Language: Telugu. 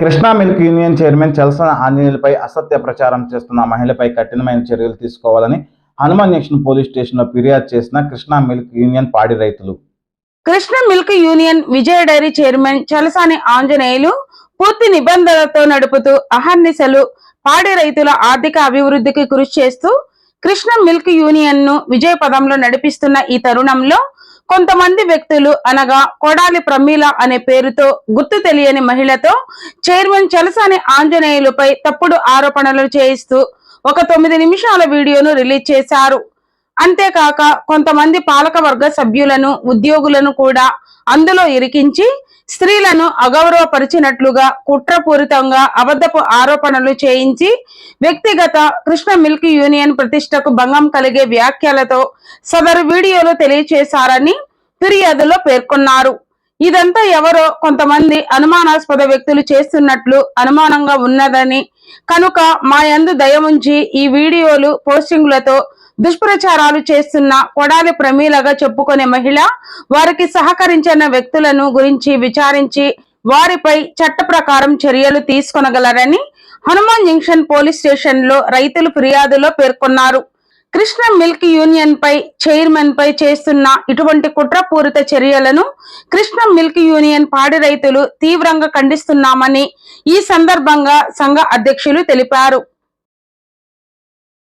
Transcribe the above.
Krishna milk union chairman Chalasana ఆంజనేయులపై అసత్య ప్రచారం చేస్తున్న మహిళపై కఠినమైన చర్యలు తీసుకోవాలని హనుమాన్ జంక్షన్ పోలీస్ స్టేషన్లో ఫిర్యాదు చేసిన కృష్ణా మిల్క్ యూనియన్ పాడి రైతులు. Krishna milk union Vijaya dairy chairman Chalasani Anjaneyulu పూర్తి నిబంధనలతో నడుపుతూ అహర్నిశలు పాడి రైతుల ఆర్థిక అభివృద్ధికి కృషి చేస్తూ కృష్ణ మిల్క్ యూనియన్ను విజయ పదంలో నడిపిస్తున్న ఈ తరుణంలో కొంతమంది వ్యక్తులు అనగా కొడాలి ప్రమీల అనే పేరుతో గుర్తు తెలియని మహిళతో చైర్మన్ చలసాని ఆంజనేయులపై తప్పుడు ఆరోపణలు చేయిస్తూ ఒక తొమ్మిది నిమిషాల వీడియోను రిలీజ్ చేశారు. అంతేకాక కొంతమంది పాలకవర్గ సభ్యులను ఉద్యోగులను కూడా అందులో ఇరికించి స్త్రీలను అగౌరవపరిచినట్లుగా కుట్రపూరితంగా అబద్ధపు ఆరోపణలు చేయించి వ్యక్తిగత కృష్ణ మిల్క్ యూనియన్ ప్రతిష్టకు భంగం కలిగే వ్యాఖ్యలతో సదరు వీడియోలో తెలియచేశారని ఫిర్యాదులో పేర్కొన్నారు. ఇదంతా ఎవరో కొంతమంది అనుమానాస్పద వ్యక్తులు చేస్తున్నట్లు అనుమానంగా ఉన్నదని కనుక మా యందు దయముంచి ఈ వీడియోలు పోస్టింగ్లతో దుష్ప్రచారాలు చేస్తున్న కొడాలి ప్రమీలగా చెప్పుకునే మహిళ వారికి సహకరించిన వ్యక్తులను గురించి విచారించి వారిపై చట్ట ప్రకారం చర్యలు తీసుకొనగలరని హనుమాన్ జంక్షన్ పోలీస్ స్టేషన్లో రైతులు ఫిర్యాదులో పేర్కొన్నారు. కృష్ణ మిల్క్ యూనియన్ పై చైర్మన్ పై చేస్తున్న ఇటువంటి కుట్రపూరిత చర్యలను కృష్ణ మిల్క్ యూనియన్ పాడి రైతులు తీవ్రంగా ఖండిస్తున్నామని ఈ సందర్భంగా సంఘ అధ్యక్షులు తెలిపారు.